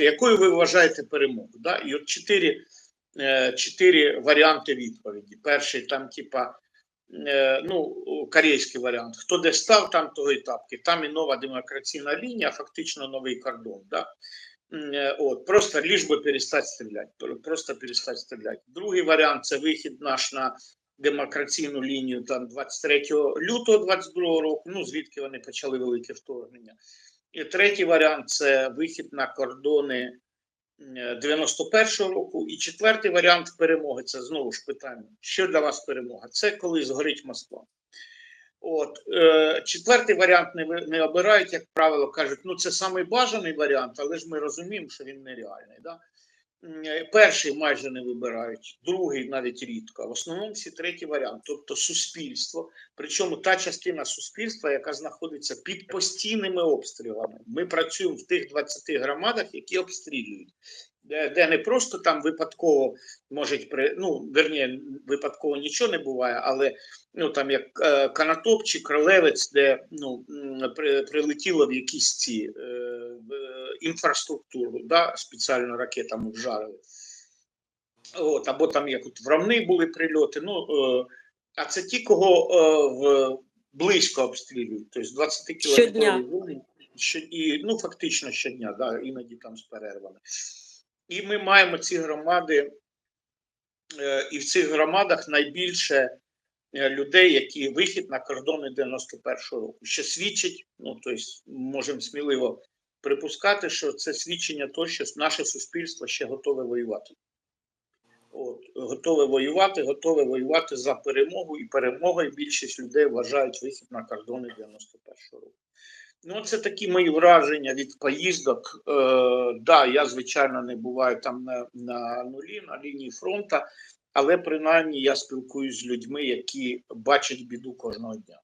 якою ви вважаєте перемогу? Да? І от чотири, е, чотири варіанти відповіді. Перший там, типа, е, ну, корейський варіант. Хто де став, там того і тапки. Там і нова демократична лінія, фактично новий кордон. Да? Е, От, просто ліж би перестати стріляти. Просто перестати стріляти. Другий варіант це вихід наш на демократичну лінію там 23 лютого 22 року, ну звідки вони почали велике вторгнення. І третій варіант це вихід на кордони е, 91-го року. І четвертий варіант перемоги це знову ж питання: що для вас перемога? Це коли згорить Москва. От е, четвертий варіант не, не обирають, як правило, кажуть, ну це самий бажаний варіант, але ж ми розуміємо, що він нереальний. Да? Е, Перший майже не вибирають, другий навіть рідко. В основному всі третій варіант, тобто суспільство. Причому та частина суспільства, яка знаходиться під постійними обстрілами. Ми працюємо в тих 20 громадах, які обстрілюють, де, не просто там випадково можуть при ну верні, випадково нічого не буває, але ну там як е, Канатоп чи Кролевець, де ну при, прилетіло в якісь ці е, інфраструктуру, да, спеціально ракетами вжарили. От, або там як от в Равни були прильоти. Ну, е, а це ті, кого е, в, близько обстрілюють, тобто 20 Щодня. кілометрів. І, ну, фактично щодня, да, іноді там з перервами. І ми маємо ці громади, е, і в цих громадах найбільше е, людей, які вихід на кордони 91-го року, що свідчить, ну тобто можемо сміливо припускати, що це свідчення того, що наше суспільство ще готове воювати. От, готове воювати, готове воювати за перемогу, і перемогою більшість людей вважають вихід на кордони 91-го року. Ну, це такі мої враження від поїздок. Е, да, я, звичайно, не буваю там на, на нулі, на лінії фронту, але принаймні я спілкуюсь з людьми, які бачать біду кожного дня.